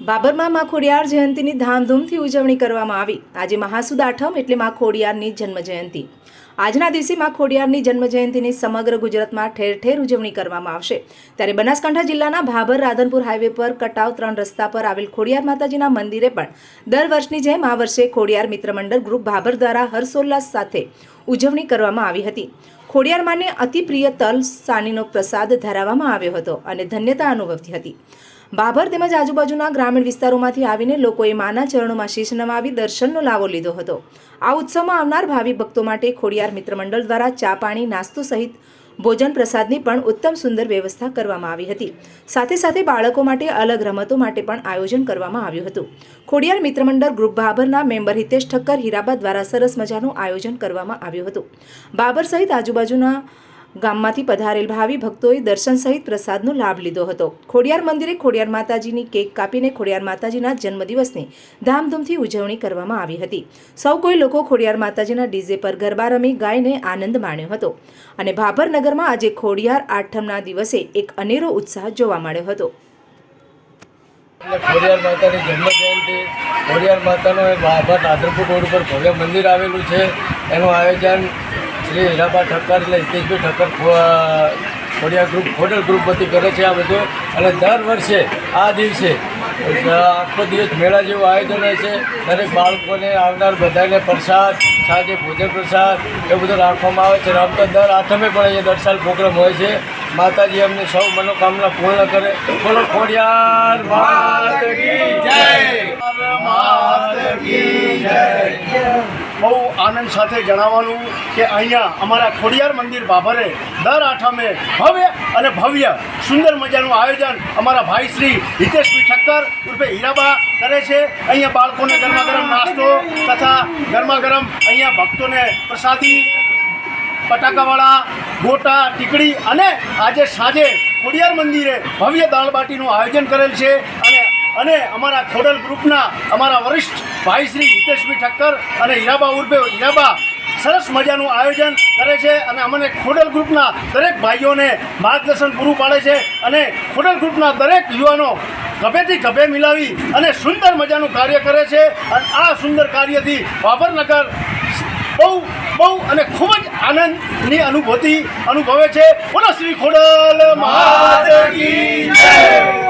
બાબરમાં મા ખોડિયાર જયંતીની ધામધૂમથી ઉજવણી કરવામાં આવી. આજે મહાસુદ આઠમ એટલે મા ખોડિયારની જન્મ જયંતી. આજના દિવસે મા ખોડિયારની જન્મ જયંતીની સમગ્ર ગુજરાતમાં ઠેર ઠેર ઉજવણી કરવામાં આવશે. ત્યારે બનાસકાંઠા જિલ્લાના ભાભર રાધનપુર હાઈવે પર કટાવ ત્રણ રસ્તા પર આવેલ ખોડિયાર માતાજીના મંદિરે પણ દર વર્ષની જેમ આ વર્ષે ખોડિયાર મિત્ર મંડળ ગ્રુપ ભાભર દ્વારા હર્ષોલ્લાસ સાથે ઉજવણી કરવામાં આવી હતી. ખોડિયાર માને અતિ તલ સાનીનો પ્રસાદ ધરાવવામાં આવ્યો હતો અને ધન્યતા અનુભવતી હતી. બાબર તેમજ આજુબાજુના ગ્રામીણ વિસ્તારોમાંથી આવીને લોકોએ માના ચરણોમાં શીશ નમાવી દર્શનનો લાવો લીધો હતો. આ ઉત્સવમાં આવનાર ભાવિ ભક્તો માટે ખોડિયાર મિત્ર મંડળ દ્વારા ચા પાણી, નાસ્તો સહિત ભોજન પ્રસાદની પણ ઉત્તમ સુંદર વ્યવસ્થા કરવામાં આવી હતી. સાથે સાથે બાળકો માટે અલગ રમતો માટે પણ આયોજન કરવામાં આવ્યું હતું. ખોડિયાર મિત્ર મંડળ ગ્રુપ બાબરના મેમ્બર હિતેશ ઠક્કર હીરાબા દ્વારા સરસ મજાનું આયોજન કરવામાં આવ્યું હતું. બાબર સહિત આજુબાજુના ગામમાંથી પધારેલ ભાવિ ભક્તોએ દર્શન સહિત પ્રસાદનો લાભ લીધો હતો. ખોડિયાર મંદિરે ખોડિયાર માતાજીની કેક કાપીને ખોડિયાર માતાજીના જન્મદિવસની ધામધૂમથી ઉજવણી કરવામાં આવી હતી. સૌ કોઈ લોકો ખોડિયાર માતાજીના ડીજે પર ગરબા રમી, ગાઈને આનંદ માણ્યો હતો અને ભાભરનગરમાં આજે ખોડિયાર આઠમના દિવસે એક અનેરો ઉત્સાહ જોવા મળ્યો હતો. ખોડિયાર માતાની જન્મ જયંતિ ખોડિયાર માતાનો ભાભર રાધનપુર રોડ ઉપર ભવ્ય મંદિર આવેલું છે. એનું આયોજન શ્રી હીરાબા ઠક્કર એટલે હિતેશભાઈ ઠક્કર ખોડિયા ગ્રુપ ખોડલ ગ્રુપ વતી કરે છે આ બધું. અને દર વર્ષે, આ દિવસે, આખો દિવસ મેળા જેવું આયોજન હોય છે. દરેક બાળકોને આવનાર બધાને પ્રસાદ, સાંજે ભોજન પ્રસાદ, એવું બધું રાખવામાં આવે છે. રમતા દર આઠમે પણ અહીંયા દર સાલ પ્રોગ્રામ હોય છે. માતાજી અમને સૌ મનોકામના પૂર્ણ કરે. બોલો, ખોડિયાર બહુ આનંદ સાથે જણાવવાનું કે અહીંયા અમારા ખોડિયાર મંદિર બાભરે દર આઠમે ભવ્ય અને ભવ્ય સુંદર મજાનું આયોજન અમારા ભાઈ શ્રી હિતેશભાઈ ઠક્કર ઉર્ફે હીરાબા કરે છે. અહીંયા બાળકોને ગરમા ગરમ નાસ્તો તથા ગરમા ગરમ અહીંયા ભક્તોને પ્રસાદી પટાકાવાળા ગોટા ટીકડી અને આજે સાંજે ખોડિયાર મંદિરે ભવ્ય દાળ બાટીનું આયોજન કરેલ છે. અને અને અમારા ખોડલ ગ્રુપના અમારા વરિષ્ઠ ભાઈ શ્રી હિતેશભાઈ ઠક્કર અને હીરાબા ઉર્ફે હીરાબા સરસ મજાનું આયોજન કરે છે અને અમને ખોડલ ગ્રુપના દરેક ભાઈઓને માર્ગદર્શન પૂરું પાડે છે અને ખોડલ ગ્રુપના દરેક યુવાનો ગભેથી ગભે મિલાવી અને સુંદર મજાનું કાર્ય કરે છે. અને આ સુંદર કાર્યથી બાબરનગર બહુ બહુ અને ખૂબ જ આનંદની અનુભૂતિ અનુભવે છે. બોલો શ્રી ખોડલ મહાદેવ